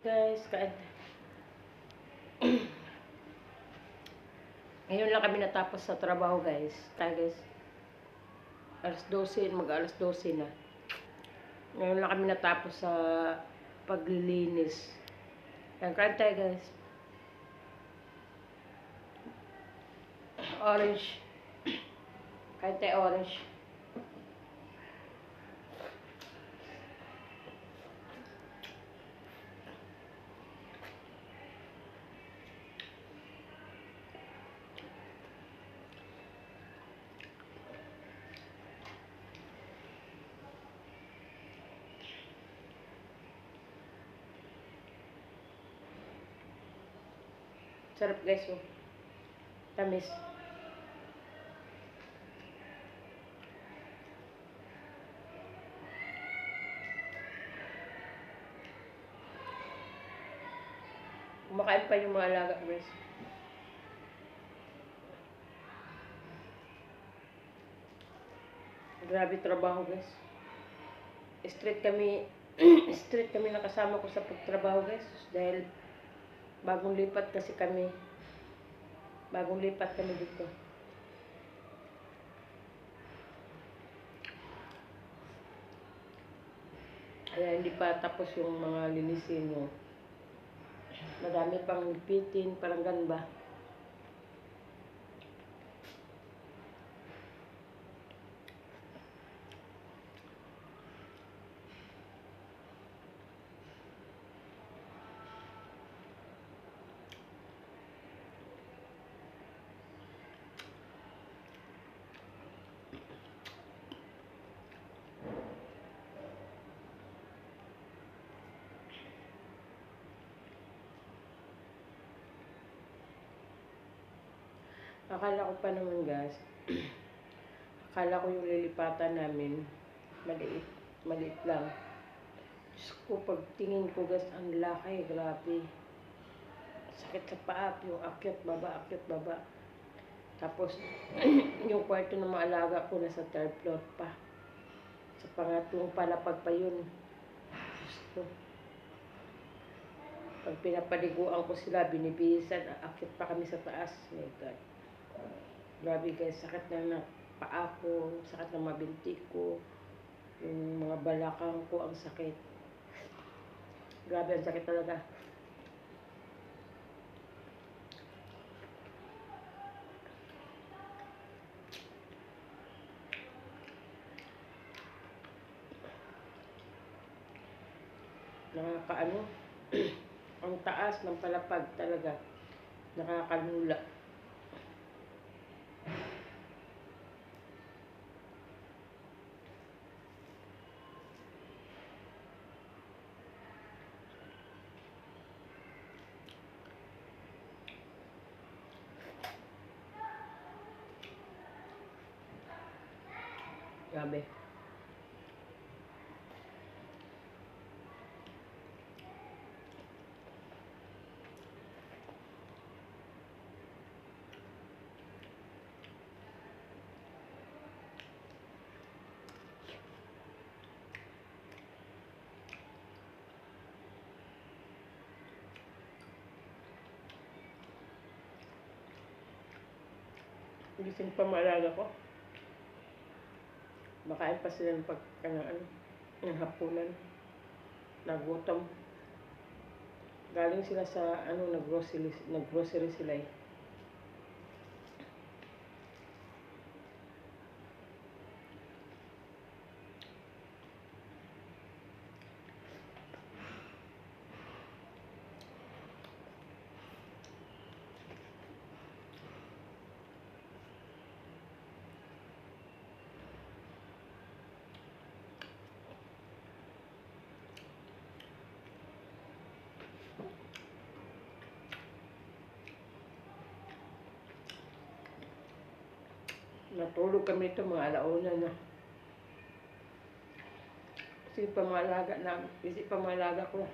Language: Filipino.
Guys, kain. Ngayon lang kami natapos sa trabaho, guys. Kaya, guys, alas 12, mag alas 12 na. Ngayon lang kami natapos sa paglilinis. Yan, kain tayo, guys. Orange. Kain tayo, orange. Sarap, guys, oh. Tamis. Kumakain pa yung mga alaga, guys. Grabe trabaho, guys. Straight kami, straight kami nakasama ko sa pagtrabaho, guys. Dahil bagong lipat kasi kami. Bagong lipat kami dito. Kaya hindi pa tapos yung mga linisin nyo. Madami pang lipitin, parang ganun ba? Akala ko pa naman guys, akala ko yung lilipatan namin, maliit, maliit lang. Diyos ko, pag tingin ko guys, ang laki, grabe. Sakit sa paa, yung akyat baba, akyat baba. Tapos, yung kwarto ng mga alaga ko nasa third floor pa. Sa pangatlong palapag pa yun. Ko. Pag pinapaliguan ko sila, binibisan, aakyat pa kami sa taas. My God. Grabe guys, sakit na ng paa ko, sakit ng mabinti ko, yung mga balakang ko, ang sakit. Grabe, ang sakit talaga. Nakakaano, ang taas ng palapag talaga. Nakakalula. Grabe. Gising pa maalaga ko. Makain pa sila ng pag, ano, ano, ng hapunan. Nagutom. Galing sila sa, ano, nag-grocery, nag-grocery sila eh. Natulog kami ito mga alauna na. Kasi pamalaga na, kasi pamalaga ko.